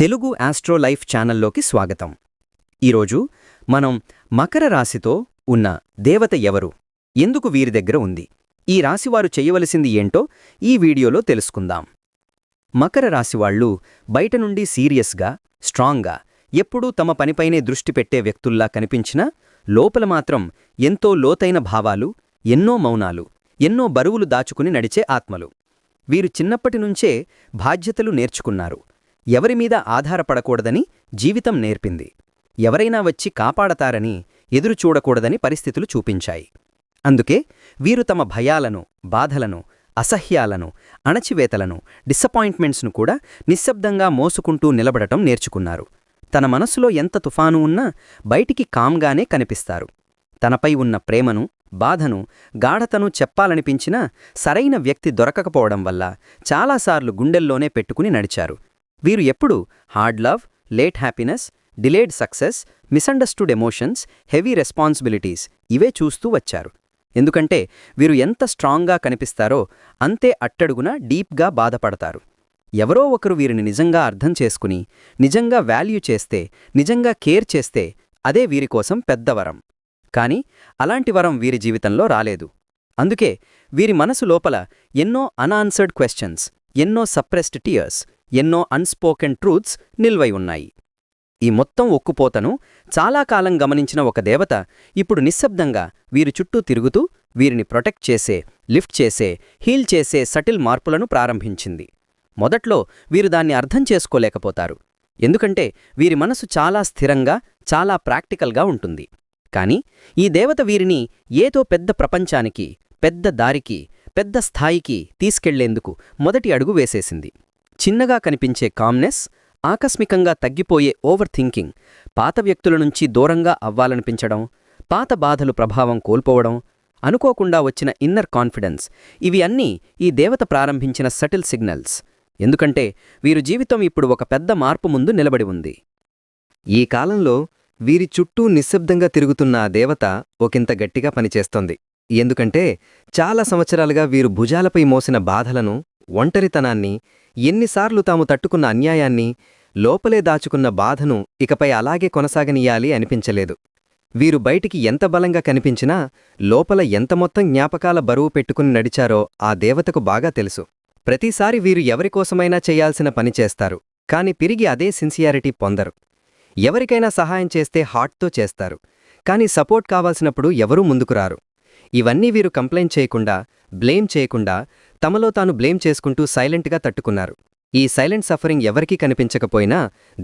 తెలుగు ఆస్ట్రోలైఫ్ ఛానల్లోకి స్వాగతం. ఈరోజు మనం మకర రాశితో ఉన్న దేవత ఎవరు? ఎందుకు వీరి దగ్గర ఉంది? ఈ రాశివారు చెయ్యవలసింది ఏంటో ఈ వీడియోలో తెలుసుకుందాం. మకర రాశివాళ్ళు బయట నుండి సీరియస్గా స్ట్రాంగ్గా ఎప్పుడూ తమ పనిపైనే దృష్టి పెట్టే వ్యక్తుల్లా కనిపించినా లోపల మాత్రం ఎంతో లోతైన భావాలు ఎన్నో మౌనాలు ఎన్నో బరువులు దాచుకుని నడిచే ఆత్మలు. వీరు చిన్నప్పటి నుంచే బాధ్యతలు నేర్చుకున్నారు. ఎవరిమీద ఆధారపడకూడదని జీవితం నేర్పింది. ఎవరైనా వచ్చి కాపాడతారని ఎదురుచూడకూడదని పరిస్థితులు చూపించాయి. అందుకే వీరు తమ భయాలను బాధలను అసహ్యాలను అణచివేతలను డిసప్పాయింట్మెంట్స్ను కూడా నిశ్శబ్దంగా మోసుకుంటూ నిలబడటం నేర్చుకున్నారు. తన మనసులో ఎంత తుఫాను ఉన్నా బయటికి కామ్గానే కనిపిస్తారు. తనపై ఉన్న ప్రేమను బాధను గాఢతను చెప్పాలనిపించినా సరైన వ్యక్తి దొరకకపోవడం వల్ల చాలాసార్లు గుండెల్లోనే పెట్టుకుని నడిచారు. వీరు ఎప్పుడు hard love late happiness delayed success misunderstood emotions heavy responsibilities ఇవే చూస్తూ వచ్చారు. ఎందుకంటే వీరు ఎంత స్ట్రాంగ్గా కనిపిస్తారో అంతే అట్టడుగున డీప్గా బాధపడతారు. ఎవరో ఒకరు వీరిని నిజంగా అర్థం చేసుకుని నిజంగా వాల్యూ చేస్తే నిజంగా కేర్ చేస్తే అదే వీరి కోసం పెద్ద వరం. కాని అలాంటి వరం వీరి జీవితంలో రాలేదు. అందుకే వీరి మనసు లోపల ఎన్నో అన్ఆన్సర్డ్ క్వశ్చన్స్ ఎన్నో సప్రెస్డ్ టీయర్స్ ఎన్నో అన్స్పోకెన్ ట్రూత్స్ నిల్వై ఉన్నాయి. ఈ మొత్తం ఒక్కుపోతను చాలా కాలం గమనించిన ఒక దేవత ఇప్పుడు నిశ్శబ్దంగా వీరి చుట్టూ తిరుగుతూ వీరిని ప్రొటెక్ట్ చేసే లిఫ్ట్ చేసే హీల్ చేసే సటిల్ మార్పులను ప్రారంభించింది. మొదట్లో వీరు దాన్ని అర్థం చేసుకోలేకపోతారు. ఎందుకంటే వీరి మనసు చాలా స్థిరంగా చాలా ప్రాక్టికల్గా ఉంటుంది. కాని ఈ దేవత వీరిని ఏదో పెద్ద ప్రపంచానికి పెద్ద దారికి పెద్ద స్థాయికి తీసుకెళ్ళేందుకు మొదటి అడుగు వేసేసింది. చిన్నగా కనిపించే కామ్నెస్ ఆకస్మికంగా తగ్గిపోయే ఓవర్ థింకింగ్ పాత వ్యక్తుల నుంచి దూరంగా అవ్వాలనిపించడం పాత బాధలు ప్రభావం కోల్పోవడం అనుకోకుండా వచ్చిన ఇన్నర్ కాన్ఫిడెన్స్ ఇవి అన్నీ ఈ దేవత ప్రారంభించిన సటిల్ సిగ్నల్స్ ఎందుకంటే వీరు జీవితం ఇప్పుడు ఒక పెద్ద మార్పు ముందు నిలబడి ఉంది. ఈ కాలంలో వీరి చుట్టూ నిశ్శబ్దంగా తిరుగుతున్న ఆ దేవత ఒకంత గట్టిగా పనిచేస్తోంది. ఎందుకంటే చాలా సంవత్సరాలుగా వీరు భుజాలపై మోసిన బాధలను ఒంటరితనాన్ని ఎన్నిసార్లు తాము తట్టుకున్న అన్యాయాన్ని లోపలే దాచుకున్న బాధను ఇకపై అలాగే కొనసాగనీయాలి అనిపించలేదు. వీరు బయటికి ఎంత బలంగా కనిపించినా లోపల ఎంత మొత్తం జ్ఞాపకాల బరువు పెట్టుకుని నడిచారో ఆ దేవతకు బాగా తెలుసు. ప్రతిసారి వీరు ఎవరికోసమైనా చేయాల్సిన పని చేస్తారు కాని పిరిగి అదే సిన్సియారిటీ పొందరు. ఎవరికైనా సహాయం చేస్తే హార్ట్తో చేస్తారు కాని సపోర్ట్ కావాల్సినప్పుడు ఎవరూ ముందుకురారు ఇవన్నీ వీరు కంప్లైంట్ చేయకుండా బ్లేమ్ చేయకుండా తమలో తాను బ్లేమ్ చేసుకుంటూ సైలెంట్గా తట్టుకున్నారు. ఈ సైలెంట్ సఫరింగ్ ఎవరికీ కనిపించకపోయినా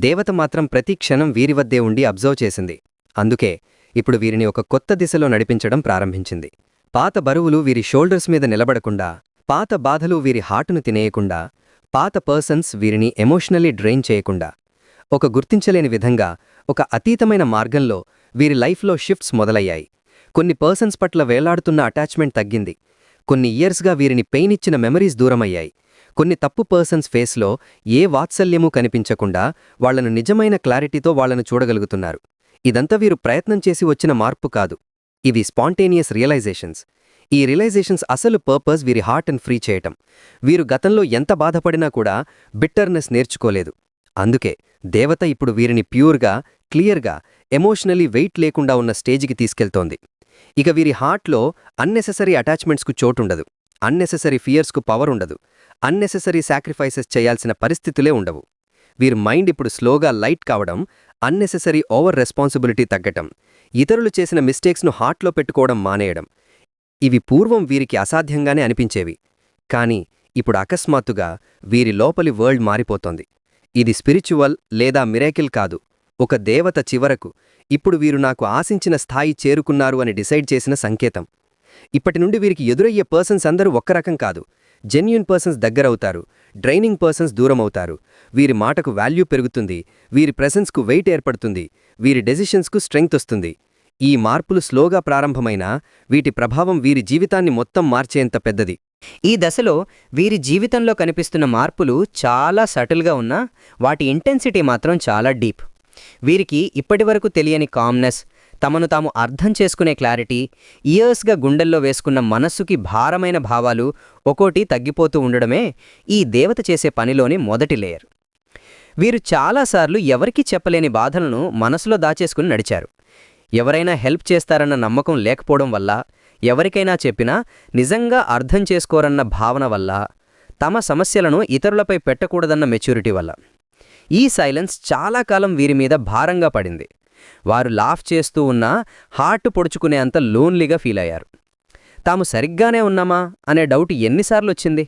దేవత మాత్రం ప్రతి క్షణం వీరి వద్దే ఉండి అబ్జర్వ్ చేసింది. అందుకే ఇప్పుడు వీరిని ఒక కొత్త దిశలో నడిపించడం ప్రారంభించింది. పాత బరువులు వీరి షోల్డర్స్ మీద నిలబడకుండా పాత బాధలు వీరి హార్టును తినేయకుండా పాత పర్సన్స్ వీరిని ఎమోషనల్లీ డ్రైన్ చేయకుండా ఒక గుర్తించలేని విధంగా ఒక అతీతమైన మార్గంలో వీరి లైఫ్లో షిఫ్ట్స్ మొదలయ్యాయి. కొన్ని పర్సన్స్ పట్ల వేలాడుతున్న అటాచ్మెంట్ తగ్గింది. కొన్ని ఇయర్స్గా వీరిని పెయిన్ ఇచ్చిన మెమరీస్ దూరమయ్యాయి. కొన్ని తప్పు పర్సన్స్ ఫేస్లో ఏ వాత్సల్యమూ కనిపించకుండా వాళ్ళను నిజమైన క్లారిటీతో వాళ్ళను చూడగలుగుతున్నారు. ఇదంతా వీరు ప్రయత్నం చేసి వచ్చిన మార్పు కాదు. ఇవి స్పాంటేనియస్ రియలైజేషన్స్. ఈ రియలైజేషన్స్ అసలు పర్పస్ వీరి హార్ట్ అండ్ ఫ్రీ చేయటం. వీరు గతంలో ఎంత బాధపడినా కూడా బిట్టర్నెస్ నేర్చుకోలేదు. అందుకే దేవత ఇప్పుడు వీరిని ప్యూర్గా క్లియర్గా ఎమోషనలీ వెయిట్ లేకుండా ఉన్న స్టేజికి తీసుకెళ్తోంది. ఇక వీరి హార్ట్లో అన్నెసెసరీ అటాచ్మెంట్స్కు చోటుండదు. అన్నెసెసరీ ఫియర్స్కు పవర్ ఉండదు. అన్నెసెసరీ సాక్రిఫైసెస్ చేయాల్సిన పరిస్థితులే ఉండవు. వీరి మైండ్ ఇప్పుడు స్లోగా లైట్ కావడం అన్నెసెసరీ ఓవర్ రెస్పాన్సిబిలిటీ తగ్గటం ఇతరులు చేసిన మిస్టేక్స్ను హార్ట్లో పెట్టుకోవడం మానేయడం ఇవి పూర్వం వీరికి అసాధ్యంగానే అనిపించేవి. కాని ఇప్పుడు అకస్మాత్తుగా వీరి లోపలి వరల్డ్ మారిపోతోంది. ఇది స్పిరిచువల్ లేదా మిరేకిల్ కాదు. ఒక దేవత చివరకు ఇప్పుడు వీరు నాకు ఆశించిన స్థాయి చేరుకున్నారు అని డిసైడ్ చేసిన సంకేతం. ఇప్పటి నుండి వీరికి ఎదురయ్యే పర్సన్స్ అందరూ ఒక్క రకం కాదు. జెన్యున్ పర్సన్స్ దగ్గరవుతారు. డ్రైనింగ్ పర్సన్స్ దూరమవుతారు. వీరి మాటకు వాల్యూ పెరుగుతుంది. వీరి ప్రెసెన్స్కు వెయిట్ ఏర్పడుతుంది. వీరి డెసిషన్స్కు స్ట్రెంగ్త్ వస్తుంది. ఈ మార్పులు స్లోగా ప్రారంభమైనా వీటి ప్రభావం వీరి జీవితాన్ని మొత్తం మార్చేంత పెద్దది. ఈ దశలో వీరి జీవితంలో కనిపిస్తున్న మార్పులు చాలా సటిల్గా ఉన్నా వాటి ఇంటెన్సిటీ మాత్రం చాలా డీప్. వీరికి ఇప్పటివరకు తెలియని కామ్నెస్ తమను తాము అర్థం చేసుకునే క్లారిటీ ఇయర్స్గా గుండెల్లో వేసుకున్న మనస్సుకి భారమైన భావాలు ఒక్కోటి తగ్గిపోతూ ఉండడమే ఈ దేవత చేసే పనిలోని మొదటి లేయర్ వీరు చాలాసార్లు ఎవరికీ చెప్పలేని బాధలను మనసులో దాచేసుకుని నడిచారు. ఎవరైనా హెల్ప్ చేస్తారన్న నమ్మకం లేకపోవడం వల్ల ఎవరికైనా చెప్పినా నిజంగా అర్థం చేసుకోరన్న భావన వల్ల తమ సమస్యలను ఇతరులపై పెట్టకూడదన్న మెచ్యూరిటీ వల్ల. ఈ సైలెన్స్ చాలా కాలం వీరి మీద భారంగా పడింది. వారు లాఫ్ చేస్తూ ఉన్నా హార్ట్ పొడుచుకునే అంత లోన్లీగా ఫీల్ అయ్యారు. తాము సరిగ్గానే ఉన్నామా? అనే డౌట్ ఎన్నిసార్లు వచ్చింది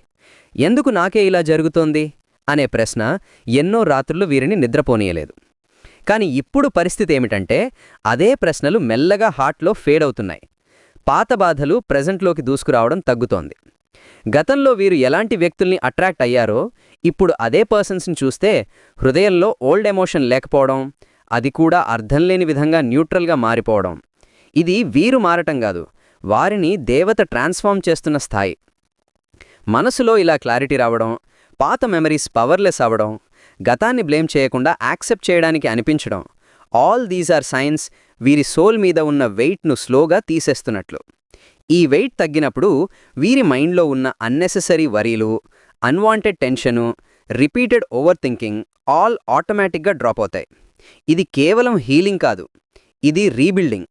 ఎందుకు నాకే ఇలా జరుగుతోంది? అనే ప్రశ్న ఎన్నో రాత్రులు వీరిని నిద్రపోనీయలేదు. కానీ ఇప్పుడు పరిస్థితి ఏమిటంటే అదే ప్రశ్నలు మెల్లగా హార్ట్లో ఫేడ్ అవుతున్నాయి పాత బాధలు ప్రెజెంట్లోకి దూసుకురావడం తగ్గుతోంది. గతంలో వీరు ఎలాంటి వ్యక్తుల్ని అట్రాక్ట్ అయ్యారో ఇప్పుడు అదే పర్సన్స్ని చూస్తే హృదయంలో ఓల్డ్ ఎమోషన్ లేకపోవడం అది కూడా అర్థం లేని విధంగా న్యూట్రల్గా మారిపోవడం. ఇది వీరు మారటం కాదు వారిని దేవత ట్రాన్స్ఫార్మ్ చేస్తున్న స్థాయి. మనసులో ఇలా క్లారిటీ రావడం పాత మెమరీస్ పవర్లెస్ అవ్వడం గతాన్ని బ్లేమ్ చేయకుండా యాక్సెప్ట్ చేయడానికి అనిపించడం ఆల్ దీస్ ఆర్ సైన్స్ వీరి సోల్ మీద ఉన్న వెయిట్ను స్లోగా తీసేస్తున్నట్లు. ఈ వెయిట్ తగ్గినప్పుడు వీరి మైండ్లో ఉన్న unnecessary వరీలు unwanted tension repeated over thinking all ఆటోమేటిక్గా డ్రాప్ అవుతాయి. ఇది కేవలం హీలింగ్ కాదు ఇది రీబిల్డింగ్.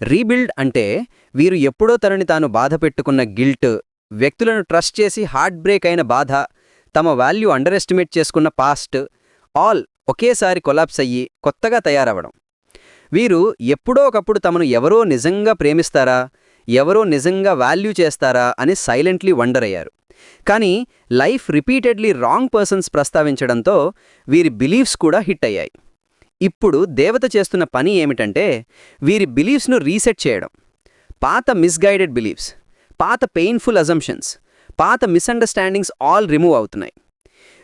రీబిల్డ్ అంటే వీరు ఎప్పుడో తనని తాను బాధ పెట్టుకున్న గిల్ట్ వ్యక్తులను ట్రస్ట్ చేసి హార్ట్ బ్రేక్ అయిన బాధ తమ వాల్యూ అండర్ ఎస్టిమేట్ చేసుకున్న పాస్ట్ ఆల్ ఒకేసారి కొలాప్స్ అయ్యి కొత్తగా తయారవడం వీరు ఎప్పుడో ఒకప్పుడు తమను ఎవరో నిజంగా ప్రేమిస్తారా? ఎవరో నిజంగా వాల్యూ చేస్తారా అని సైలెంట్లీ వండర్ అయ్యారు కానీ లైఫ్ రిపీటెడ్లీ రాంగ్ పర్సన్స్ ప్రస్తావించడంతో వీరి బిలీఫ్స్ కూడా హిట్ అయ్యాయి. ఇప్పుడు దేవత చేస్తున్న పని ఏమిటంటే వీరి బిలీఫ్స్ను రీసెట్ చేయడం. పాత మిస్గైడెడ్ బిలీఫ్స్ పాత పెయిన్ఫుల్ అజంప్షన్స్ పాత మిస్అండర్స్టాండింగ్స్ ఆల్ రిమూవ్ అవుతున్నాయి.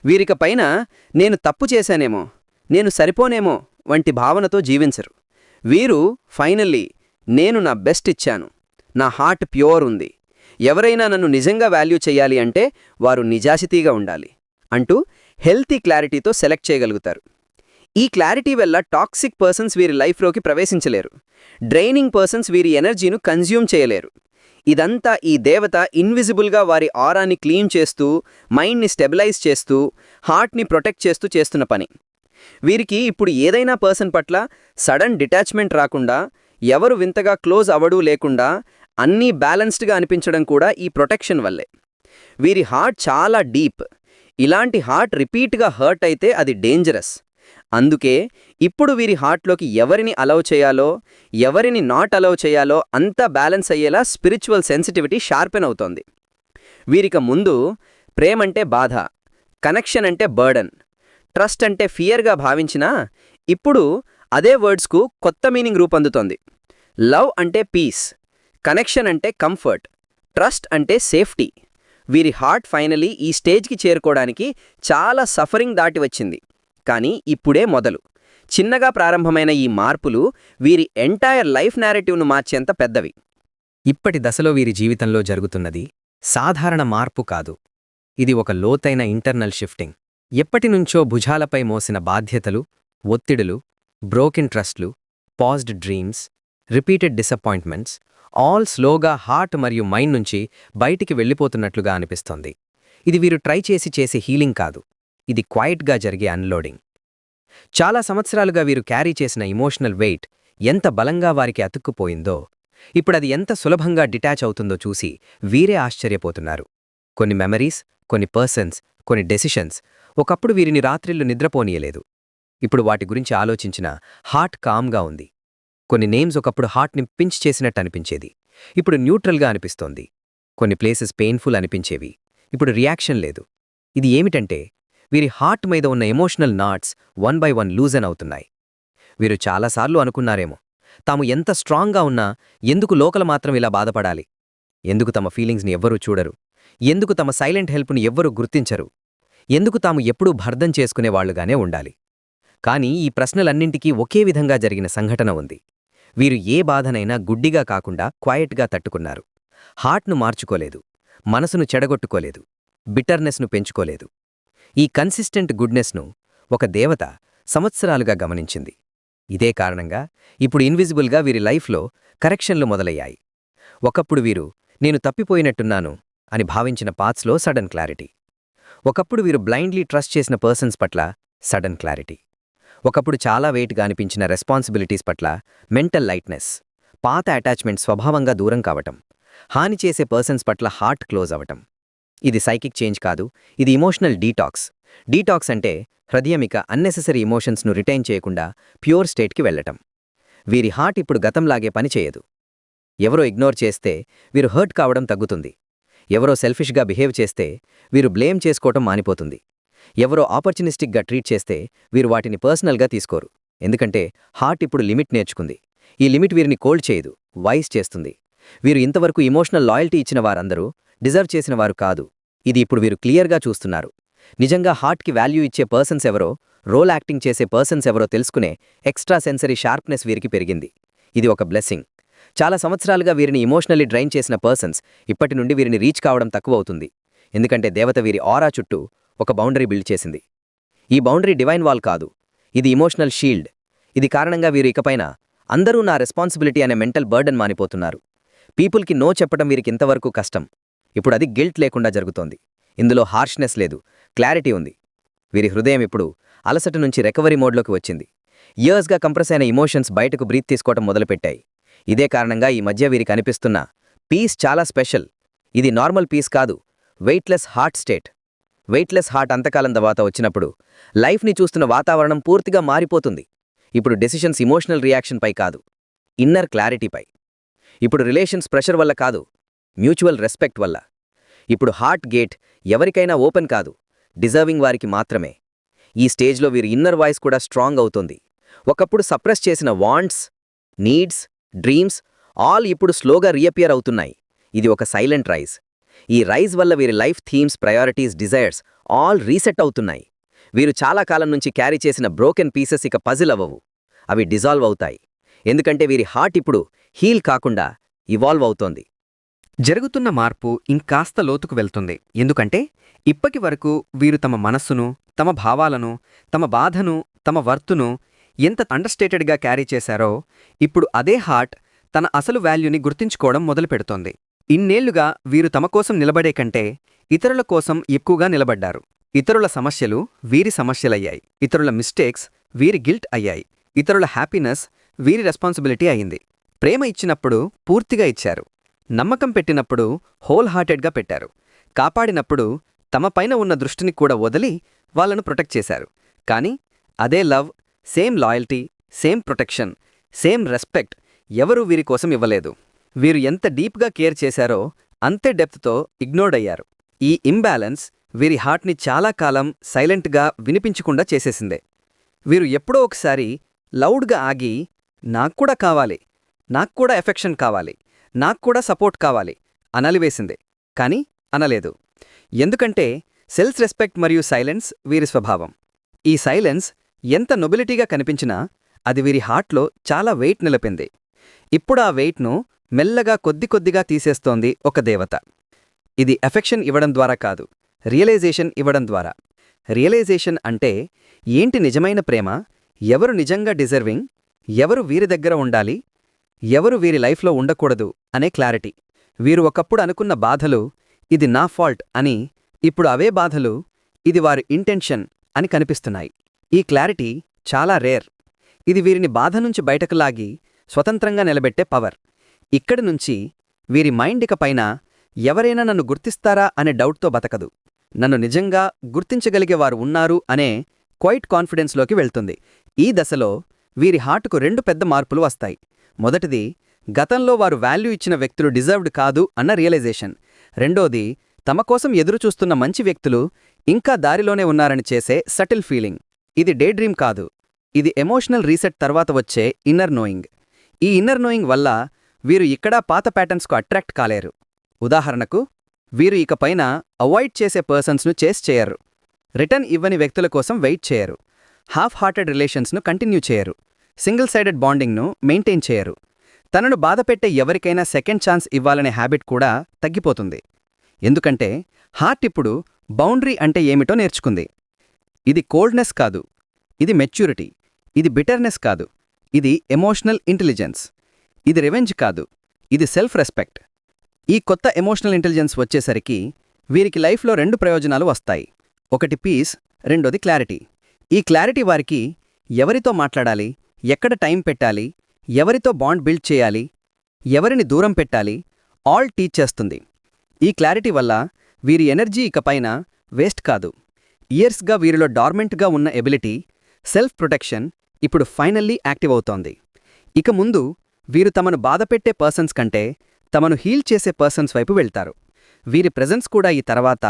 వీరిక పైన నేను తప్పు చేశానేమో నేను సరిపోనేమో వంటి భావనతో జీవించరు. వీరు ఫైనల్లీ నేను నా బెస్ట్ ఇచ్చాను. నా హార్ట్ ప్యూర్ ఉంది. ఎవరైనా నన్ను నిజంగా వాల్యూ చేయాలి అంటే వారు నిజాసితీగా ఉండాలి అంటూ హెల్తీ క్లారిటీతో సెలెక్ట్ చేయగలుగుతారు. ఈ క్లారిటీ వల్ల టాక్సిక్ పర్సన్స్ వీరి లైఫ్లోకి ప్రవేశించలేరు. డ్రైనింగ్ పర్సన్స్ వీరి ఎనర్జీను కన్జ్యూమ్ చేయలేరు. ఇదంతా ఈ దేవత ఇన్విజిబుల్గా వారి ఆరాన్ని క్లీన్ చేస్తూ మైండ్ని స్టెబిలైజ్ చేస్తూ హార్ట్ని ప్రొటెక్ట్ చేస్తూ చేస్తున్న పని. వీరికి ఇప్పుడు ఏదైనా పర్సన్ పట్ల సడన్ డిటాచ్మెంట్ రాకుండా ఎవరు వింతగా క్లోజ్ అవడూ లేకుండా అన్నీ బ్యాలెన్స్డ్గా అనిపించడం కూడా ఈ ప్రొటెక్షన్ వల్లే. వీరి హార్ట్ చాలా డీప్. ఇలాంటి హార్ట్ రిపీట్గా హర్ట్ అయితే అది డేంజరస్. అందుకే ఇప్పుడు వీరి హార్ట్లోకి ఎవరిని అలౌ చేయాలో ఎవరిని నాట్ అలౌ చేయాలో అంతా బ్యాలెన్స్ అయ్యేలా స్పిరిచువల్ సెన్సిటివిటీ షార్పెన్ అవుతోంది. వీరిక ముందు ప్రేమంటే బాధ కనెక్షన్ అంటే బర్డన్ ట్రస్ట్ అంటే ఫియర్గా భావించినా ఇప్పుడు అదే వర్డ్స్కు కొత్త మీనింగ్ రూపొందుతోంది. లవ్ అంటే పీస్ కనెక్షన్ అంటే కంఫర్ట్ ట్రస్ట్ అంటే సేఫ్టీ. వీరి హార్ట్ ఫైనలీ ఈ స్టేజ్కి చేరుకోవడానికి చాలా సఫరింగ్ దాటి వచ్చింది. కానీ ఇప్పుడే మొదలు. చిన్నగా ప్రారంభమైన ఈ మార్పులు వీరి ఎంటైర్ లైఫ్ నేరేటివ్ను మార్చేంత పెద్దవి. ఇప్పటి దశలో వీరి జీవితంలో జరుగుతున్నది సాధారణ మార్పు కాదు. ఇది ఒక లోతైన ఇంటర్నల్ షిఫ్టింగ్. ఎప్పటినుంచో భుజాలపై మోసిన బాధ్యతలు ఒత్తిడులు broken ట్రస్ట్లు paused dreams repeated disappointments all స్లోగా హార్ట్ మరియు మైండ్ నుంచి బయటికి వెళ్ళిపోతున్నట్లుగా అనిపిస్తోంది. ఇది వీరు ట్రై చేసి చేసే హీలింగ్ కాదు. ఇది క్వైట్గా జరిగే అన్లోడింగ్. చాలా సంవత్సరాలుగా వీరు క్యారీ చేసిన ఇమోషనల్ వెయిట్ ఎంత బలంగా వారికి అతుక్కుపోయిందో ఇప్పుడది ఎంత సులభంగా డిటాచ్ అవుతుందో చూసి వీరే ఆశ్చర్యపోతున్నారు. కొన్ని మెమరీస్ కొన్ని పర్సన్స్ కొన్ని డెసిషన్స్ ఒకప్పుడు వీరిని రాత్రిళ్ళు నిద్రపోనీయలేదు. ఇప్పుడు వాటి గురించి ఆలోచించిన హార్ట్ కామ్గా ఉంది. కొన్ని నేమ్స్ ఒకప్పుడు హార్ట్ని పించ్ చేసినట్టు అనిపించేది. ఇప్పుడు న్యూట్రల్గా అనిపిస్తోంది. కొన్ని ప్లేసెస్ పెయిన్ఫుల్ అనిపించేవి. ఇప్పుడు రియాక్షన్ లేదు. ఇది ఏమిటంటే వీరి హార్ట్ మీద ఉన్న emotional knots one by one loosen అవుతున్నాయి. వీరు చాలాసార్లు అనుకున్నారేమో తాము ఎంత స్ట్రాంగ్గా ఉన్నా ఎందుకు లోకల మాత్రం ఇలా బాధపడాలి? ఎందుకు తమ ఫీలింగ్స్ని ఎవ్వరూ చూడరు? ఎందుకు తమ సైలెంట్ హెల్ప్ను ఎవ్వరూ గుర్తించరు? ఎందుకు తాము ఎప్పుడూ భర్ధం చేసుకునేవాళ్ళుగానే ఉండాలి? కానీ ఈ ప్రశ్నలన్నింటికీ ఒకే విధంగా జరిగిన సంఘటన ఉంది. వీరు ఏ బాధనైనా గుడ్డిగా కాకుండా క్వాయట్గా తట్టుకున్నారు. హార్ట్ను మార్చుకోలేదు. మనసును చెడగొట్టుకోలేదు. బిటర్నెస్ను పెంచుకోలేదు. ఈ కన్సిస్టెంట్ గుడ్నెస్ను ఒక దేవత సంవత్సరాలుగా గమనించింది. ఇదే కారణంగా ఇప్పుడు ఇన్విజిబుల్గా వీరి లైఫ్లో కరెక్షన్లు మొదలయ్యాయి. ఒకప్పుడు వీరు నేను తప్పిపోయినట్టున్నాను అని భావించిన పాత్స్లో సడన్ క్లారిటీ. ఒకప్పుడు వీరు బ్లైండ్లీ ట్రస్ట్ చేసిన పర్సన్స్ పట్ల సడన్ క్లారిటీ. ఒకప్పుడు చాలా వెయిట్గా అనిపించిన రెస్పాన్సిబిలిటీస్ పట్ల మెంటల్ లైట్నెస్ పాత అటాచ్మెంట్ స్వభావంగా దూరం కావటం హాని చేసే పర్సన్స్ పట్ల హార్ట్ క్లోజ్ అవటం ఇది సైకిక్ చేంజ్ కాదు ఇది ఇమోషనల్ డీటాక్స్. డీటాక్స్ అంటే హృదయం ఇక అన్నెసెసరీ ఇమోషన్స్ను రిటైన్ చేయకుండా ప్యూర్ స్టేట్కి వెళ్ళటం వీరి హార్ట్ ఇప్పుడు గతంలాగే పనిచేయదు ఎవరో ఇగ్నోర్ చేస్తే వీరు హర్ట్ కావడం తగ్గుతుంది. ఎవరో సెల్ఫిష్గా బిహేవ్ చేస్తే వీరు బ్లేమ్ చేసుకోవటం మానిపోతుంది. ఎవరో ఆపర్చునిస్టిక్గా ట్రీట్ చేస్తే వీరు వాటిని పర్సనల్గా తీసుకోరు. ఎందుకంటే హార్ట్ ఇప్పుడు లిమిట్ నేర్చుకుంది. ఈ లిమిట్ వీరిని కోల్డ్ చేయదు వైస్ చేస్తుంది. వీరు ఇంతవరకు ఇమోషనల్ లాయల్టీ ఇచ్చిన వారందరూ డిజర్వ్ చేసిన వారు కాదు. ఇది ఇప్పుడు వీరు క్లియర్గా చూస్తున్నారు. నిజంగా హార్ట్కి వాల్యూ ఇచ్చే పర్సన్స్ ఎవరో రోల్ యాక్టింగ్ చేసే పర్సన్స్ ఎవరో తెలుసుకునే ఎక్స్ట్రా సెన్సరీ షార్ప్నెస్ వీరికి పెరిగింది. ఇది ఒక బ్లెస్సింగ్. చాలా సంవత్సరాలుగా వీరిని ఇమోషనల్లీ డ్రైన్ చేసిన పర్సన్స్ ఇప్పటి నుండి వీరిని రీచ్ కావడం తక్కువ అవుతుంది. ఎందుకంటే దేవత వీరి ఆరా చుట్టూ ఒక బౌండరీ బిల్డ్ చేసింది. ఈ బౌండరీ డివైన్ వాల్ కాదు. ఇది ఇమోషనల్ షీల్డ్ ఇది కారణంగా వీరు ఇకపైన అందరూ నా రెస్పాన్సిబిలిటీ అనే మెంటల్ బర్డన్ మానిపోతున్నారు. పీపుల్కి నో చెప్పడం వీరికి ఇంతవరకు కష్టం. ఇప్పుడు అది గిల్ట్ లేకుండా జరుగుతోంది. ఇందులో హార్ష్నెస్ లేదు. క్లారిటీ ఉంది. వీరి హృదయం ఇప్పుడు అలసట నుంచి రికవరీ మోడ్లోకి వచ్చింది. ఇయర్స్గా కంప్రెస్ అయిన ఇమోషన్స్ బయటకు బ్రీత్ తీసుకోవటం మొదలుపెట్టాయి. ఇదే కారణంగా ఈ మధ్య వీరికి అనిపిస్తున్న పీస్ చాలా స్పెషల్ ఇది నార్మల్ పీస్ కాదు. Weightless heart state weightless heart అంతకాలం తర్వాత వచ్చినప్పుడు లైఫ్ని చూస్తున్న వాతావరణం పూర్తిగా మారిపోతుంది. ఇప్పుడు డెసిషన్స్ ఇమోషనల్ రియాక్షన్పై కాదు ఇన్నర్ క్లారిటీపై ఇప్పుడు రిలేషన్స్ ప్రెషర్ వల్ల కాదు మ్యూచువల్ రెస్పెక్ట్ వల్ల. ఇప్పుడు హార్ట్ గేట్ ఎవరికైనా ఓపెన్ కాదు డిజర్వింగ్ వారికి మాత్రమే. ఈ స్టేజ్లో వీరి ఇన్నర్ వాయిస్ కూడా స్ట్రాంగ్ అవుతుంది. ఒకప్పుడు సప్రెస్ చేసిన వాంట్స్ నీడ్స్ డ్రీమ్స్ ఆల్ ఇప్పుడు స్లోగా రీఅపియర్ అవుతున్నాయి. ఇది ఒక సైలెంట్ రైజ్. ఈ రైజ్ వల్ల వీరి life themes priorities desires all reset అవుతున్నాయి. వీరు చాలా కాలం నుంచి క్యారీ చేసిన బ్రోకెన్ పీసెస్ ఇక పజిల్ అవ్వవు. అవి డిజాల్వ్ అవుతాయి. ఎందుకంటే వీరి హార్ట్ ఇప్పుడు హీల్ కాకుండా ఇవాల్వ్ అవుతోంది. జరుగుతున్న మార్పు ఇంకాస్త లోతుకు వెళ్తుంది. ఎందుకంటే ఇప్పటి వరకు వీరు తమ మనస్సును తమ భావాలను తమ బాధను తమ వర్తును ఎంత అండర్స్టేటెడ్గా క్యారీ చేశారో ఇప్పుడు అదే హార్ట్ తన అసలు వాల్యూని గుర్తించుకోవడం మొదలుపెడుతోంది. ఇన్నేళ్ళుగా వీరు తమ కోసం నిలబడే కంటే ఇతరుల కోసం ఎక్కువగా నిలబడ్డారు. ఇతరుల సమస్యలు వీరి సమస్యలయ్యాయి. ఇతరుల మిస్టేక్స్ వీరి గిల్ట్ అయ్యాయి. ఇతరుల హ్యాపీనెస్ వీరి రెస్పాన్సిబిలిటీ అయింది. ప్రేమ ఇచ్చినప్పుడు పూర్తిగా ఇచ్చారు. నమ్మకం పెట్టినప్పుడు హోల్ హార్టెడ్గా పెట్టారు. కాపాడినప్పుడు తమపైన ఉన్న దృష్టిని కూడా వదిలి వాళ్ళను ప్రొటెక్ట్ చేశారు. కానీ అదే love same loyalty same protection same respect ఎవరూ వీరి కోసం ఇవ్వలేదు. వీరు ఎంత డీప్గా కేర్ చేశారో అంతే డెప్త్తో ఇగ్నోర్డ్ అయ్యారు. ఈ ఇంబ్యాలెన్స్ వీరి హార్ట్ని చాలా కాలం సైలెంట్గా వినిపించకుండా చేసేసిందే. వీరు ఎప్పుడో ఒకసారి లౌడ్గా ఆగి నాక్కూడా కావాలి నాక్కూడా ఎఫెక్షన్ కావాలి నాక్కూడా సపోర్ట్ కావాలి అనలివేసిందే. కాని అనలేదు. ఎందుకంటే సెల్స్ రెస్పెక్ట్ మరియు సైలెన్స్ వీరి స్వభావం. ఈ సైలెన్స్ ఎంత నొబిలిటీగా కనిపించినా అది వీరి హార్ట్లో చాలా వెయిట్ నిలిపింది. ఇప్పుడు ఆ వెయిట్ను మెల్లగా కొద్ది కొద్దిగా తీసేస్తోంది ఒక దేవత. ఇది ఎఫెక్షన్ ఇవ్వడం ద్వారా కాదు రియలైజేషన్ ఇవ్వడం ద్వారా. రియలైజేషన్ అంటే ఏంటి నిజమైన ప్రేమ? ఎవరు నిజంగా డిజర్వింగ్? ఎవరు వీరి దగ్గర ఉండాలి? ఎవరు వీరి లైఫ్లో ఉండకూడదు అనే క్లారిటీ. వీరు ఒకప్పుడు అనుకున్న బాధలు ఇది నా ఫాల్ట్ అని ఇప్పుడు అవే బాధలు ఇది వారి ఇంటెన్షన్ అని కనిపిస్తున్నాయి. ఈ క్లారిటీ చాలా రేర్. ఇది వీరిని బాధ నుంచి బయటకు లాగి స్వతంత్రంగా నిలబెట్టే పవర్. ఇక్కడి నుంచి వీరి మైండ్ ఇకపైన ఎవరైనా నన్ను గుర్తిస్తారా అనే డౌట్తో బతకదు. నన్ను నిజంగా గుర్తించగలిగే వారు ఉన్నారు అనే క్వైట్ కాన్ఫిడెన్స్లోకి వెళ్తుంది. ఈ దశలో వీరి హార్టుకు రెండు పెద్ద మార్పులు వస్తాయి. మొదటిది గతంలో వారు వాల్యూ ఇచ్చిన వ్యక్తులు డిజర్వ్డ్ కాదు అన్న రియలైజేషన్. రెండోది తమ కోసం ఎదురుచూస్తున్న మంచి వ్యక్తులు ఇంకా దారిలోనే ఉన్నారని చేసే సటిల్ ఫీలింగ్. ఇది డే డ్రీమ్ కాదు. ఇది ఎమోషనల్ రీసెట్ తర్వాత వచ్చే ఇన్నర్ నోయింగ్. ఈ ఇన్నర్ నోయింగ్ వల్ల వీరు ఇక్కడా పాత ప్యాటర్న్స్కు అట్రాక్ట్ కాలేరు. ఉదాహరణకు వీరు ఇకపైన అవాయిడ్ చేసే పర్సన్స్ను చేస్ చేయరు. రిటర్న్ ఇవ్వని వ్యక్తుల కోసం వెయిట్ చేయరు. హాఫ్ హార్టెడ్ రిలేషన్స్ను కంటిన్యూ చేయరు. సింగిల్ సైడెడ్ బాండింగ్ను మెయింటైన్ చేయరు. తనను బాధపెట్టే ఎవరికైనా సెకండ్ ఛాన్స్ ఇవ్వాలనే హ్యాబిట్ కూడా తగ్గిపోతుంది. ఎందుకంటే హార్ట్ ఇప్పుడు బౌండరీ అంటే ఏమిటో నేర్చుకుంది. ఇది కోల్డ్నెస్ కాదు. ఇది మెచ్యూరిటీ. ఇది బిటర్నెస్ కాదు. ఇది ఎమోషనల్ ఇంటెలిజెన్స్. ఇది రివెంజ్ కాదు ఇది సెల్ఫ్ రెస్పెక్ట్ ఈ కొత్త ఎమోషనల్ ఇంటెలిజెన్స్ వచ్చేసరికి వీరికి లైఫ్లో రెండు ప్రయోజనాలు వస్తాయి. ఒకటి పీస్ రెండోది క్లారిటీ ఈ క్లారిటీ వారికి ఎవరితో మాట్లాడాలి ఎక్కడ టైం పెట్టాలి ఎవరితో బాండ్ బిల్డ్ చేయాలి ఎవరిని దూరం పెట్టాలి ఆల్ టీచ్ చేస్తుంది. ఈ క్లారిటీ వల్ల వీరి ఎనర్జీ ఇకపైన వేస్ట్ కాదు. ఇయర్స్గా వీరిలో డార్మెంట్గా ఉన్న ఎబిలిటీ సెల్ఫ్ ప్రొటెక్షన్ ఇప్పుడు ఫైనల్లీ యాక్టివ్ అవుతోంది. ఇక ముందు వీరు తమను బాధపెట్టే పర్సన్స్ కంటే తమను హీల్ చేసే పర్సన్స్ వైపు వెళ్తారు. వీరి ప్రెజెన్స్ కూడా ఈ తర్వాత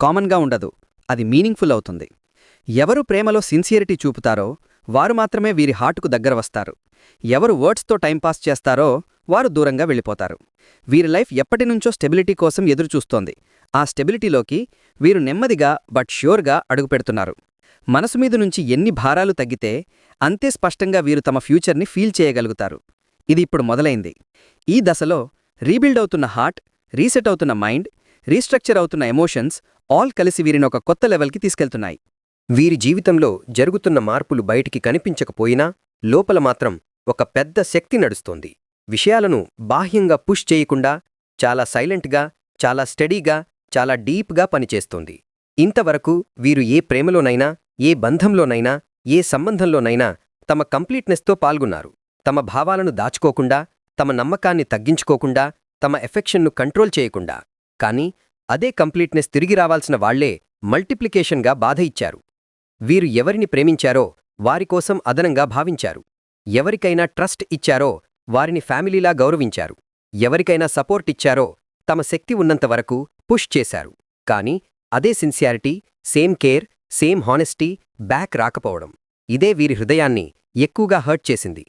కామన్గా ఉండదు. అది మీనింగ్ఫుల్ అవుతుంది. ఎవరు ప్రేమలో సిన్సియరిటీ చూపుతారో వారు మాత్రమే వీరి హార్టుకు దగ్గర వస్తారు. ఎవరు వర్డ్స్తో టైంపాస్ చేస్తారో వారు దూరంగా వెళ్ళిపోతారు. వీరి లైఫ్ ఎప్పటినుంచో స్టెబిలిటీ కోసం ఎదురుచూస్తోంది. ఆ స్టెబిలిటీలోకి వీరు నెమ్మదిగా బట్ ష్యూర్గా అడుగుపెడుతున్నారు మనసు మీద నుంచి ఎన్ని భారాలు తగ్గితే అంతే స్పష్టంగా వీరు తమ ఫ్యూచర్ని ఫీల్ చేయగలుగుతారు. ఇది ఇప్పుడు మొదలైంది. ఈ దశలో రీబిల్డ్ అవుతున్న హార్ట్ రీసెట్ అవుతున్న మైండ్ రీస్ట్రక్చర్ అవుతున్న ఎమోషన్స్ ఆల్ కలిసి వీరిని ఒక కొత్త లెవెల్కి తీసుకెళ్తున్నాయి. వీరి జీవితంలో జరుగుతున్న మార్పులు బయటికి కనిపించకపోయినా లోపల మాత్రం ఒక పెద్ద శక్తి నడుస్తోంది. విషయాలను బాహ్యంగా పుష్ చేయకుండా చాలా సైలెంట్గా చాలా స్టడీగా చాలా డీప్గా పనిచేస్తోంది. ఇంతవరకు వీరు ఏ ప్రేమలోనైనా ఏ బంధంలోనైనా ఏ సంబంధంలోనైనా తమ కంప్లీట్నెస్తో పాల్గొన్నారు. తమ భావాలను దాచుకోకుండా తమ నమ్మకాన్ని తగ్గించుకోకుండా తమ ఎఫెక్షన్ను కంట్రోల్ చేయకుండా. కానీ అదే కంప్లీట్నెస్ తిరిగి రావాల్సిన వాళ్ళే మల్టిప్లికేషన్గా బాధ ఇచ్చారు. వీరు ఎవరిని ప్రేమించారో వారికోసం అదనంగా భావించారు. ఎవరికైనా ట్రస్ట్ ఇచ్చారో వారిని ఫ్యామిలీలా గౌరవించారు. ఎవరికైనా సపోర్ట్ ఇచ్చారో తమ శక్తి ఉన్నంతవరకు పుష్ చేశారు. కాని అదే sincerity same care same honesty back రాకపోవడం ఇదే వీరి హృదయాన్ని ఎక్కువగా హర్ట్ చేసింది.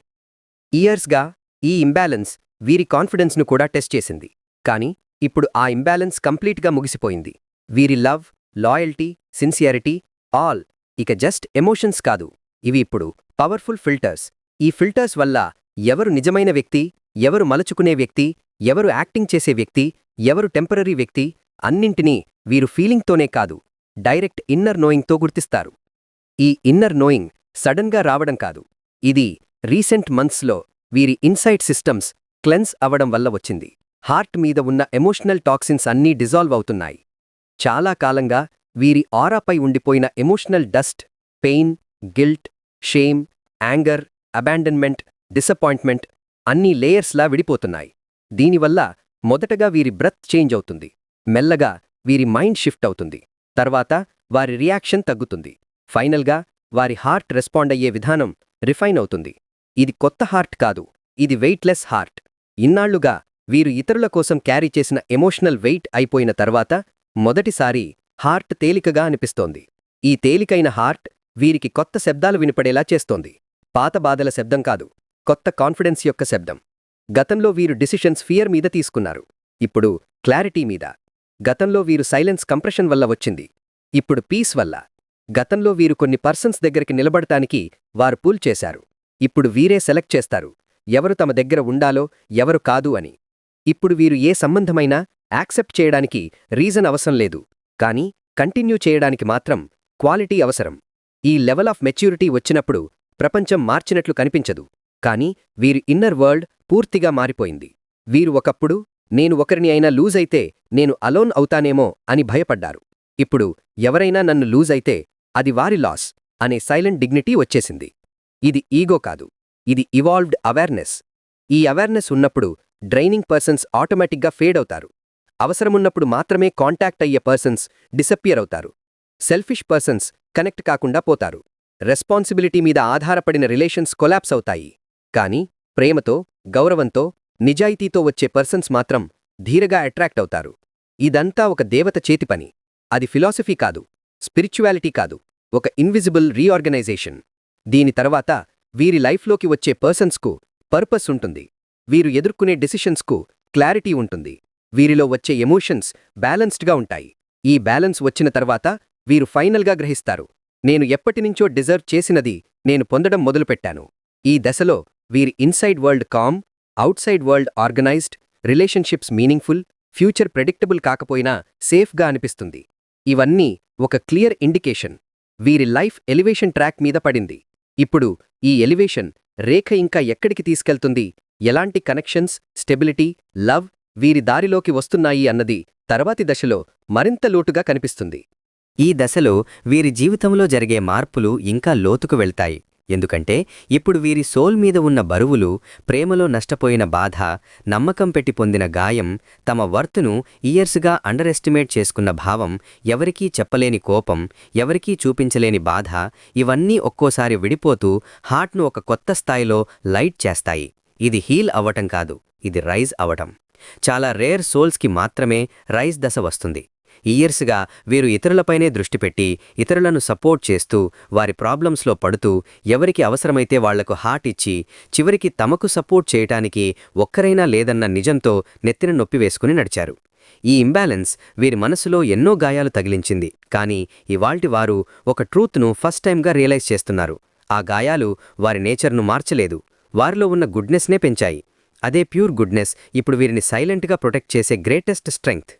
ఇయర్స్గా ఈ ఇంబ్యాలెన్స్ వీరి కాన్ఫిడెన్స్ను కూడా టెస్ట్ చేసింది. కాని ఇప్పుడు ఆ ఇంబ్యాలెన్స్ కంప్లీట్గా ముగిసిపోయింది. వీరి లవ్ లాయల్టీ సిన్సియారిటీ ఆల్ ఇక జస్ట్ ఎమోషన్స్ కాదు. ఇవి ఇప్పుడు పవర్ఫుల్ ఫిల్టర్స్. ఈ ఫిల్టర్స్ వల్ల ఎవరు నిజమైన వ్యక్తి ఎవరు మలచుకునే వ్యక్తి ఎవరు యాక్టింగ్ చేసే వ్యక్తి ఎవరు టెంపరరీ వ్యక్తి అన్నింటినీ వీరు ఫీలింగ్తోనే కాదు డైరెక్ట్ ఇన్నర్ నోయింగ్తో గుర్తిస్తారు. ఈ ఇన్నర్ నోయింగ్ సడన్గా రావడం కాదు. ఇది రీసెంట్ మంత్స్లో వీరి ఇన్సైట్ సిస్టమ్స్ క్లెన్స్ అవడం వల్ల వచ్చింది. హార్ట్ మీద ఉన్న ఎమోషనల్ టాక్సిన్స్ అన్నీ డిజాల్వ్ అవుతున్నాయి. చాలా కాలంగా వీరి ఆరాపై ఉండిపోయిన emotional dust pain guilt shame anger abandonment disappointment అన్నీ లేయర్స్లా విడిపోతున్నాయి. దీనివల్ల మొదటగా వీరి బ్రత్ చేంజ్ అవుతుంది. మెల్లగా వీరి మైండ్ షిఫ్ట్ అవుతుంది. తర్వాత వారి రియాక్షన్ తగ్గుతుంది. ఫైనల్గా వారి హార్ట్ రెస్పాండ్ అయ్యే విధానం రిఫైన్ అవుతుంది. ఇది కొత్త హార్ట్ కాదు ఇది వెయిట్లెస్ హార్ట్. ఇన్నాళ్ళుగా వీరు ఇతరుల కోసం క్యారీ చేసిన ఎమోషనల్ వెయిట్ అయిపోయిన తర్వాత మొదటిసారి హార్ట్ తేలికగా అనిపిస్తోంది. ఈ తేలికైన హార్ట్ వీరికి కొత్త శబ్దాలు వినపడేలా చేస్తోంది. పాత బాధల శబ్దం కాదు కొత్త కాన్ఫిడెన్స్ యొక్క శబ్దం. గతంలో వీరు డిసిషన్స్ ఫియర్ మీద తీసుకున్నారు. ఇప్పుడు క్లారిటీ మీద. గతంలో వీరు సైలెన్స్ కంప్రెషన్ వల్ల వచ్చింది. ఇప్పుడు పీస్ వల్ల. గతంలో వీరు కొన్ని పర్సన్స్ దగ్గరికి నిలబడటానికి వారు పూల్ చేశారు. ఇప్పుడు వీరే సెలెక్ట్ చేస్తారు. ఎవరు తమ దగ్గర ఉండాలో ఎవరు కాదు అని. ఇప్పుడు వీరు ఏ సంబంధమైనా యాక్సెప్ట్ చేయడానికి రీజన్ అవసరం లేదు. కానీ కంటిన్యూ చేయడానికి మాత్రం క్వాలిటీ అవసరం. ఈ లెవెల్ ఆఫ్ మెచ్యూరిటీ వచ్చినప్పుడు ప్రపంచం మార్చినట్లు కనిపించదు. కానీ వీరి ఇన్నర్ వరల్డ్ పూర్తిగా మారిపోయింది. వీరు ఒకప్పుడు నేను ఒకరిని అయినా లూజ్ అయితే నేను అలోన్ అవుతానేమో అని భయపడ్డారు. ఇప్పుడు ఎవరైనా నన్ను లూజ్ అయితే అది వారి లాస్ అనే సైలెంట్ డిగ్నిటీ వచ్చేసింది. ఇది ఈగో కాదు. ఇది ఇవాల్వ్డ్ అవేర్నెస్ ఈ అవేర్నెస్ ఉన్నప్పుడు డ్రైనింగ్ పర్సన్స్ ఆటోమేటిక్గా ఫేడ్ అవుతారు. అవసరమున్నప్పుడు మాత్రమే కాంటాక్ట్ అయ్యే పర్సన్స్ డిసప్పియర్ అవుతారు. సెల్ఫిష్ పర్సన్స్ కనెక్ట్ కాకుండా పోతారు. రెస్పాన్సిబిలిటీ మీద ఆధారపడిన రిలేషన్స్ కొలాప్స్ అవుతాయి. కానీ ప్రేమతో గౌరవంతో నిజాయితీతో వచ్చే పర్సన్స్ మాత్రం ధీరగా అట్రాక్ట్ అవుతారు. ఇదంతా ఒక దేవత చేతి పని. అది ఫిలాసఫీ కాదు. స్పిరిచువాలిటీ కాదు. ఒక ఇన్విజిబుల్ రీఆర్గనైజేషన్ దీని తర్వాత వీరి లైఫ్లోకి వచ్చే పర్సన్స్కు పర్పస్ ఉంటుంది. వీరు ఎదుర్కొనే డెసిషన్స్కు క్లారిటీ ఉంటుంది. వీరిలో వచ్చే ఎమోషన్స్ బ్యాలెన్స్డ్గా ఉంటాయి. ఈ బ్యాలెన్స్ వచ్చిన తర్వాత వీరు ఫైనల్గా గ్రహిస్తారు. నేను ఎప్పటినుంచో డిజర్వ్ చేసినది నేను పొందడం మొదలుపెట్టాను. ఈ దశలో వీరి inside world calm outside world organised relationships meaningful future predictable కాకపోయినా సేఫ్గా అనిపిస్తుంది. ఇవన్నీ ఒక క్లియర్ ఇండికేషన్. వీరి లైఫ్ ఎలివేషన్ ట్రాక్ మీద పడింది. ఇప్పుడు ఈ ఎలివేషన్ రేఖ ఇంకా ఎక్కడికి తీసుకెళ్తుంది? ఎలాంటి కనెక్షన్స్ స్టెబిలిటీ లవ్ వీరి దారిలోకి వస్తున్నాయి అన్నది తర్వాతి దశలో మరింత లోటుగా కనిపిస్తుంది. ఈ దశలో వీరి జీవితంలో జరిగే మార్పులు ఇంకా లోతుకు వెళ్తాయి. ఎందుకంటే ఇప్పుడు వీరి సోల్ మీద ఉన్న బరువులు ప్రేమలో నష్టపోయిన బాధ నమ్మకం పెట్టి పొందిన గాయం తమ వర్త్ను ఇయర్స్గా అండర్ ఎస్టిమేట్ చేసుకున్న భావం ఎవరికీ చెప్పలేని కోపం ఎవరికీ చూపించలేని బాధ ఇవన్నీ ఒక్కోసారి విడిపోతూ హార్ట్ను ఒక కొత్త స్థాయిలో లైట్ చేస్తాయి. ఇది హీల్ అవ్వటం కాదు ఇది రైజ్ అవటం చాలా రేర్ సోల్స్కి మాత్రమే రైజ్ దశ వస్తుంది. ఇయర్స్గా వీరు ఇతరులపైనే దృష్టి పెట్టి ఇతరులను సపోర్ట్ చేస్తూ వారి ప్రాబ్లమ్స్లో పడుతూ ఎవరికి అవసరమైతే వాళ్ళకు హార్ట్ ఇచ్చి చివరికి తమకు సపోర్ట్ చేయటానికి ఒక్కరైనా లేదన్న నిజంతో నెత్తిన నొప్పి వేసుకుని నడిచారు. ఈ ఇంబ్యాలెన్స్ వీరి మనసులో ఎన్నో గాయాలు తగిలించింది. కానీ ఇవాల్టి వారు ఒక ట్రూత్ను ఫస్ట్ టైంగా రియలైజ్ చేస్తున్నారు. ఆ గాయాలు వారి నేచర్ను మార్చలేదు. వారిలో ఉన్న గుడ్నెస్నే పెంచాయి. అదే ప్యూర్ గుడ్నెస్ ఇప్పుడు వీరిని సైలెంట్గా ప్రొటెక్ట్ చేసే గ్రేటెస్ట్ స్ట్రెంగ్త్.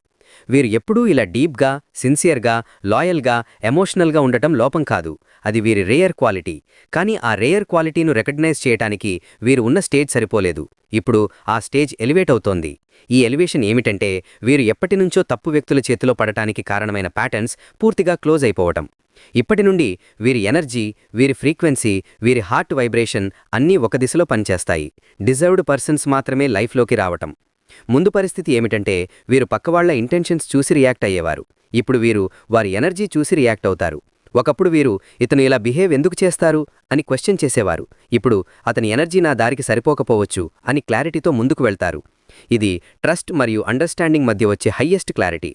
వీరు ఎప్పుడూ ఇలా డీప్గా సిన్సియర్గా లాయల్గా ఎమోషనల్గా ఉండటం లోపం కాదు. అది వీరి రేయర్ క్వాలిటీ. కానీ ఆ రేయర్ క్వాలిటీను రికగ్నైజ్ చేయటానికి వీరు ఉన్న స్టేజ్ సరిపోలేదు. ఇప్పుడు ఆ స్టేజ్ ఎలివేట్ అవుతోంది. ఈ ఎలివేషన్ ఏమిటంటే వీరు ఎప్పటినుంచో తప్పు వ్యక్తుల చేతిలో పడటానికి కారణమైన ప్యాటర్న్స్ పూర్తిగా క్లోజ్ అయిపోవటం. ఇప్పటి నుండి వీరి ఎనర్జీ వీరి ఫ్రీక్వెన్సీ వీరి హార్ట్ వైబ్రేషన్ అన్నీ ఒక దిశలో పనిచేస్తాయి. డిజర్వ్డ్ పర్సన్స్ మాత్రమే లైఫ్లోకి రావటం. ముందు పరిస్థితి ఏమిటంటే వీరు పక్కవాళ్ళ ఇంటెన్షన్స్ చూసి రియాక్ట్ అయ్యేవారు. ఇప్పుడు వీరు వారి ఎనర్జీ చూసి రియాక్ట్ అవుతారు. ఒకప్పుడు వీరు ఇతను ఇలా బిహేవ్ ఎందుకు చేస్తారు? అని క్వశ్చన్ చేసేవారు. ఇప్పుడు అతని ఎనర్జీ నా దారికి సరిపోకపోవచ్చు అని క్లారిటీతో ముందుకు వెళ్తారు. ఇది ట్రస్ట్ మరియు అండర్స్టాండింగ్ మధ్య వచ్చే హయ్యెస్ట్ క్లారిటీ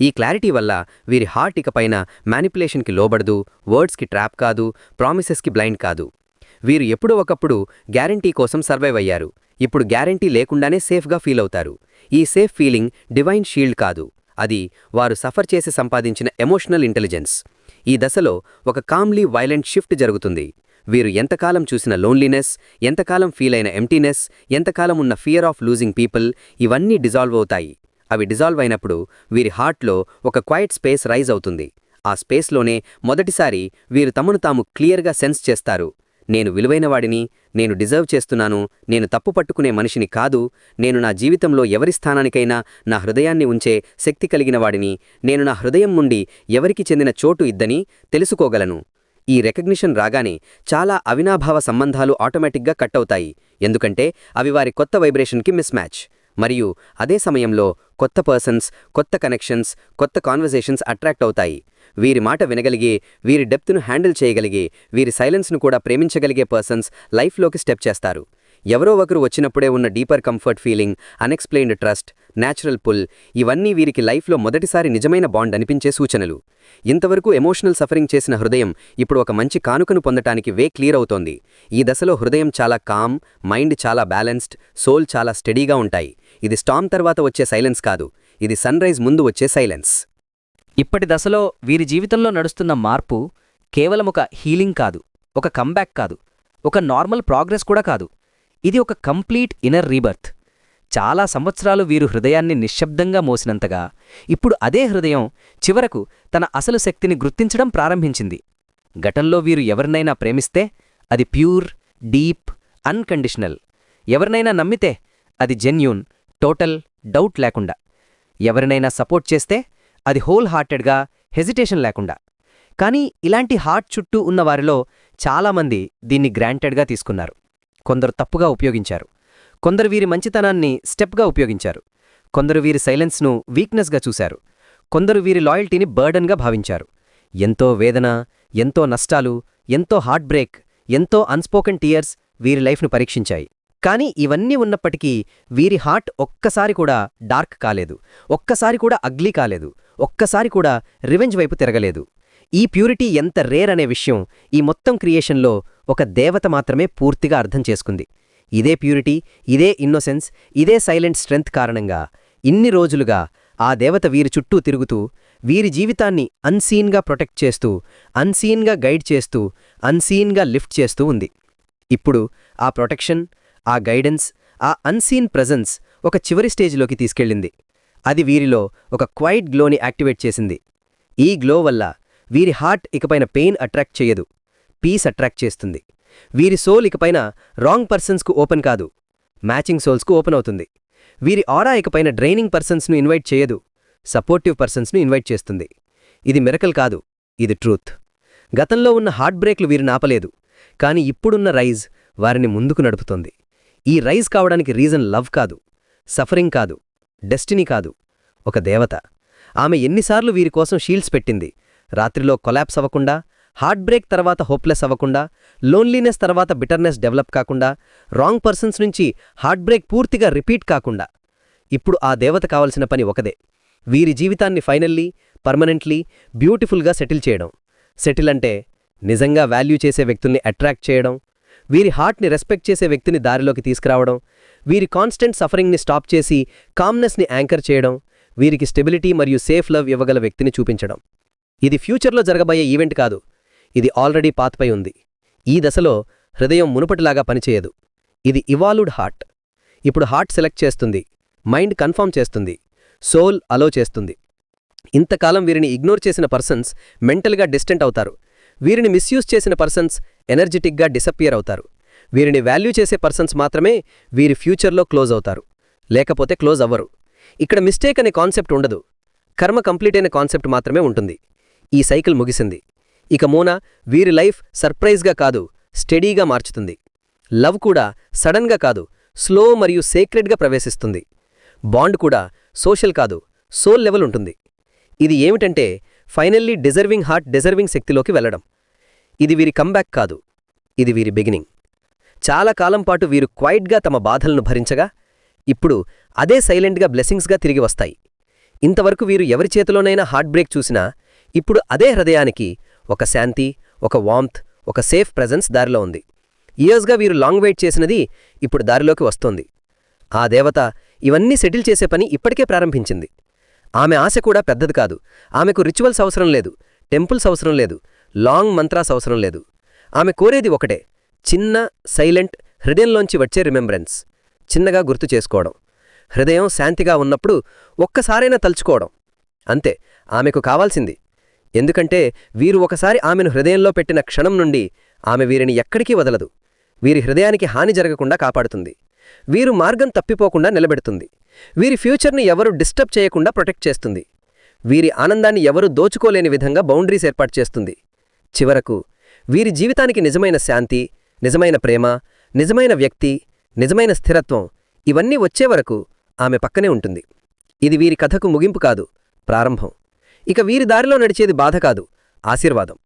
ఈ క్లారిటీ వల్ల వీరి హార్ట్ ఇకపైన మ్యానిపులేషన్కి లోబడదు వర్డ్స్కి ట్రాప్ కాదు ప్రామిసెస్కి బ్లైండ్ కాదు. వీరు ఎప్పుడో ఒకప్పుడు గ్యారంటీ కోసం సర్వైవ్ అయ్యారు. ఇప్పుడు గ్యారంటీ లేకుండానే సేఫ్గా ఫీల్ అవుతారు. ఈ సేఫ్ ఫీలింగ్ డివైన్ షీల్డ్ కాదు. అది వారు సఫర్ చేసి సంపాదించిన ఎమోషనల్ ఇంటెలిజెన్స్. ఈ దశలో ఒక కామ్లీ వైలెంట్ షిఫ్ట్ జరుగుతుంది. వీరు ఎంతకాలం చూసిన లోన్లీనెస్ ఎంతకాలం ఫీల్ అయిన ఎంటీనెస్ ఎంతకాలం ఉన్న ఫియర్ ఆఫ్ లూజింగ్ పీపుల్ ఇవన్నీ డిజాల్వ్ అవుతాయి. అవి డిజాల్వ్ అయినప్పుడు వీరి హార్ట్లో ఒక క్వైట్ స్పేస్ రైజ్ అవుతుంది. ఆ స్పేస్లోనే మొదటిసారి వీరు తమను తాము క్లియర్గా సెన్స్ చేస్తారు. నేను విలువైనవాడిని నేను డిజర్వ్ చేస్తున్నాను నేను తప్పు పట్టుకునే మనిషిని కాదు నేను నా జీవితంలో ఎవరి స్థానానికైనా నా హృదయాన్ని ఉంచే శక్తి కలిగిన వాడిని నేను నా హృదయం నుండి ఎవరికి చెందిన చోటు ఇద్దని తెలుసుకోగలను. ఈ రెకగ్నిషన్ రాగానే చాలా అవినాభావ సంబంధాలు ఆటోమేటిక్గా కట్ అవుతాయి ఎందుకంటే అవి వారి కొత్త వైబ్రేషన్కి మిస్ మ్యాచ్ మరియు అదే సమయంలో కొత్త పర్సన్స్ కొత్త కనెక్షన్స్ కొత్త కాన్వర్జేషన్స్ అట్రాక్ట్ అవుతాయి. వీరి మాట వినగలిగే వీరి డెప్త్ను హ్యాండిల్ చేయగలిగే వీరి సైలెన్స్ను కూడా ప్రేమించగలిగే పర్సన్స్ లైఫ్లోకి స్టెప్ చేస్తారు. ఎవరో ఒకరు వచ్చినప్పుడే ఉన్న deeper comfort feeling unexplained trust natural pull ఇవన్నీ వీరికి లైఫ్లో మొదటిసారి నిజమైన బాండ్ అనిపించే సూచనలు. ఇంతవరకు ఎమోషనల్ సఫరింగ్ చేసిన హృదయం ఇప్పుడు ఒక మంచి కానుకను పొందటానికి వే క్లియర్ అవుతోంది. ఈ దశలో హృదయం చాలా కామ్ మైండ్ చాలా బ్యాలెన్స్డ్ సోల్ చాలా స్టడీగా ఉంటాయి. ఇది స్టామ్ తర్వాత వచ్చే సైలెన్స్ కాదు ఇది సన్రైజ్ ముందు వచ్చే సైలెన్స్. ఇప్పటి దశలో వీరి జీవితంలో నడుస్తున్న మార్పు కేవలం ఒక హీలింగ్ కాదు ఒక కంబ్యాక్ కాదు ఒక నార్మల్ ప్రోగ్రెస్ కూడా కాదు. ఇది ఒక కంప్లీట్ ఇన్నర్ రీబర్త్. చాలా సంవత్సరాలు వీరు హృదయాన్ని నిశ్శబ్దంగా మోసినంతగా ఇప్పుడు అదే హృదయం చివరకు తన అసలు శక్తిని గుర్తించడం ప్రారంభించింది. గతంలో వీరు ఎవరినైనా ప్రేమిస్తే అది ప్యూర్ డీప్ అన్కండిషనల్. ఎవరినైనా నమ్మితే అది జెన్యూన్ టోటల్ డౌట్ లేకుండా. ఎవరినైనా సపోర్ట్ చేస్తే అది హోల్ హార్టెడ్గా హెజిటేషన్ లేకుండా. కానీ ఇలాంటి హార్ట్ చుట్టూ ఉన్న వారిలో చాలామంది దీన్ని గ్రాంటెడ్గా తీసుకున్నారు. కొందరు తప్పుగా ఉపయోగించారు. కొందరు వీరి మంచితనాన్ని స్టెప్గా ఉపయోగించారు. కొందరు వీరి సైలెన్స్ను వీక్నెస్గా చూశారు. కొందరు వీరి లాయల్టీని బర్డన్గా భావించారు. ఎంతో వేదన ఎంతో నష్టాలు ఎంతో హార్ట్ బ్రేక్ ఎంతో అన్స్పోకెన్ టీయర్స్ వీరి లైఫ్ను పరీక్షించాయి. కానీ ఇవన్నీ ఉన్నప్పటికీ వీరి హార్ట్ ఒక్కసారి కూడా డార్క్ కాలేదు. ఒక్కసారి కూడా అగ్లీ కాలేదు. ఒక్కసారి కూడా రివెంజ్ వైపు తిరగలేదు. ఈ ప్యూరిటీ ఎంత రేర్ అనే విషయం ఈ మొత్తం క్రియేషన్లో ఒక దేవత మాత్రమే పూర్తిగా అర్థం చేసుకుంది. ఇదే ప్యూరిటీ ఇదే ఇన్నోసెన్స్ ఇదే సైలెంట్ స్ట్రెంగ్త్ కారణంగా ఇన్ని రోజులుగా ఆ దేవత వీరి చుట్టూ తిరుగుతూ వీరి జీవితాన్ని అన్సీన్గా ప్రొటెక్ట్ చేస్తూ అన్సీన్గా గైడ్ చేస్తూ అన్సీన్గా లిఫ్ట్ చేస్తూ ఉంది. ఇప్పుడు ఆ ప్రొటెక్షన్ ఆ గైడెన్స్ ఆ అన్సీన్ ప్రజెన్స్ ఒక చివరి స్టేజ్లోకి తీసుకెళ్ళింది. అది వీరిలో ఒక క్వైట్ గ్లోని యాక్టివేట్ చేసింది. ఈ గ్లో వల్ల వీరి హార్ట్ ఇకపైన పెయిన్ అట్రాక్ట్ చేయదు పీస్ అట్రాక్ట్ చేస్తుంది. వీరి సోల్ ఇకపైన రాంగ్ పర్సన్స్కు ఓపెన్ కాదు మ్యాచింగ్ సోల్స్కు ఓపెన్ అవుతుంది. వీరి ఆరా ఇకపైన డ్రైనింగ్ పర్సన్స్ను ఇన్వైట్ చేయదు సపోర్టివ్ పర్సన్స్ను ఇన్వైట్ చేస్తుంది. ఇది మిరకల్ కాదు ఇది ట్రూత్. గతంలో ఉన్న హార్ట్ బ్రేక్లు వీరిని ఆపలేదు కాని ఇప్పుడున్న రైజ్ వారిని ముందుకు నడుపుతోంది. ఈ రైజ్ కావడానికి రీజన్ లవ్ కాదు సఫరింగ్ కాదు డెస్టినీ కాదు ఒక దేవత. ఆమె ఎన్నిసార్లు వీరి కోసం షీల్డ్స్ పెట్టింది. రాత్రిలో కొలాప్స్ అవ్వకుండా హార్ట్ బ్రేక్ తర్వాత హోప్లెస్ అవ్వకుండా లోన్లీనెస్ తర్వాత బిటర్నెస్ డెవలప్ కాకుండా రాంగ్ పర్సన్స్ నుంచి హార్ట్ బ్రేక్ పూర్తిగా రిపీట్ కాకుండా. ఇప్పుడు ఆ దేవత కావలసిన పని ఒకదే. వీరి జీవితాన్ని ఫైనల్లీ పర్మనెంట్లీ బ్యూటిఫుల్గా సెటిల్ చేయడం. సెటిల్ అంటే నిజంగా వాల్యూ చేసే వ్యక్తుల్ని అట్రాక్ట్ చేయడం వీరి హార్ట్ని రెస్పెక్ట్ చేసే వ్యక్తిని దారిలోకి తీసుకురావడం వీరి కాన్స్టెంట్ సఫరింగ్ని స్టాప్ చేసి కామ్నెస్ని యాంకర్ చేయడం వీరికి స్టెబిలిటీ మరియు సేఫ్ లవ్ ఇవ్వగల వ్యక్తిని చూపించడం. ఇది ఫ్యూచర్లో జరగబోయే ఈవెంట్ కాదు ఇది ఆల్రెడీ పాత్పై ఉంది. ఈ దశలో హృదయం మునుపటిలాగా పనిచేయదు. ఇది ఇవాల్వ్డ్ హార్ట్. ఇప్పుడు హార్ట్ సెలెక్ట్ చేస్తుంది మైండ్ కన్ఫర్మ్ చేస్తుంది సోల్ అలో చేస్తుంది. ఇంతకాలం వీరిని ఇగ్నోర్ చేసిన పర్సన్స్ మెంటల్గా డిస్టెంట్ అవుతారు. వీరిని మిస్యూజ్ చేసిన పర్సన్స్ ఎనర్జెటిక్గా డిసప్పియర్ అవుతారు. వీరిని వాల్యూ చేసే పర్సన్స్ మాత్రమే వీరి ఫ్యూచర్లో క్లోజ్ అవుతారు. లేకపోతే క్లోజ్ అవ్వరు. ఇక్కడ మిస్టేక్ అనే కాన్సెప్ట్ ఉండదు. కర్మ కంప్లీట్ అయిన కాన్సెప్ట్ మాత్రమే ఉంటుంది. ఈ సైకిల్ ముగిసింది. ఇక మోనా వీరి లైఫ్ సర్ప్రైజ్గా కాదు స్టడీగా మార్చుతుంది. లవ్ కూడా సడన్గా కాదు స్లో మరియు సేక్రెడ్గా ప్రవేశిస్తుంది. బాండ్ కూడా సోషల్ కాదు సోల్ లెవెల్ ఉంటుంది. ఇది ఏమిటంటే ఫైనల్లీ డిజర్వింగ్ హార్ట్ డిజర్వింగ్ శక్తిలోకి వెళ్ళడం ఇది వీరి కంబ్యాక్ కాదు. ఇది వీరి బిగినింగ్ చాలా కాలం పాటు వీరు క్వైట్గా తమ బాధలను భరించగా ఇప్పుడు అదే సైలెంట్గా బ్లెస్సింగ్స్గా తిరిగి వస్తాయి. ఇంతవరకు వీరు ఎవరి చేతిలోనైనా హార్ట్ బ్రేక్ చూసినా ఇప్పుడు అదే హృదయానికి ఒక శాంతి ఒక వామ్త్ ఒక సేఫ్ ప్రెజెన్స్ దారిలో ఉంది. ఇయర్స్గా వీరు లాంగ్ వెయిట్ చేసినది ఇప్పుడు దారిలోకి వస్తోంది. ఆ దేవత ఇవన్నీ సెటిల్ చేసే పని ఇప్పటికే ప్రారంభించింది. ఆమె ఆశ కూడా పెద్దది కాదు. ఆమెకు రిచువల్స్ అవసరం లేదు టెంపుల్స్ అవసరం లేదు. లాంగ్ మంత్రాస్ అవసరం లేదు. ఆమె కోరేది ఒకటే చిన్న సైలెంట్ హృదయంలోంచి వచ్చే రిమెంబరెన్స్ చిన్నగా గుర్తు చేసుకోవడం. హృదయం శాంతిగా ఉన్నప్పుడు ఒక్కసారైనా తలుచుకోవడం. అంతే ఆమెకు కావాల్సింది. ఎందుకంటే వీరు ఒకసారి ఆమెను హృదయంలో పెట్టిన క్షణం నుండి ఆమె వీరిని ఎక్కడికీ వదలదు. వీరి హృదయానికి హాని జరగకుండా కాపాడుతుంది. వీరు మార్గం తప్పిపోకుండా నిలబెడుతుంది. వీరి ఫ్యూచర్ని ఎవరు డిస్టర్బ్ చేయకుండా ప్రొటెక్ట్ చేస్తుంది. వీరి ఆనందాన్ని ఎవరు దోచుకోలేని విధంగా బౌండరీస్ ఏర్పాటు చేస్తుంది. చివరకు వీరి జీవితానికి నిజమైన శాంతి నిజమైన ప్రేమ నిజమైన వ్యక్తి నిజమైన స్థిరత్వం ఇవన్నీ వచ్చే వరకు ఆమె పక్కనే ఉంటుంది. ఇది వీరి కథకు ముగింపు కాదు ప్రారంభం. ఇక వీరి దారిలో నడిచేది బాధ కాదు ఆశీర్వాదం.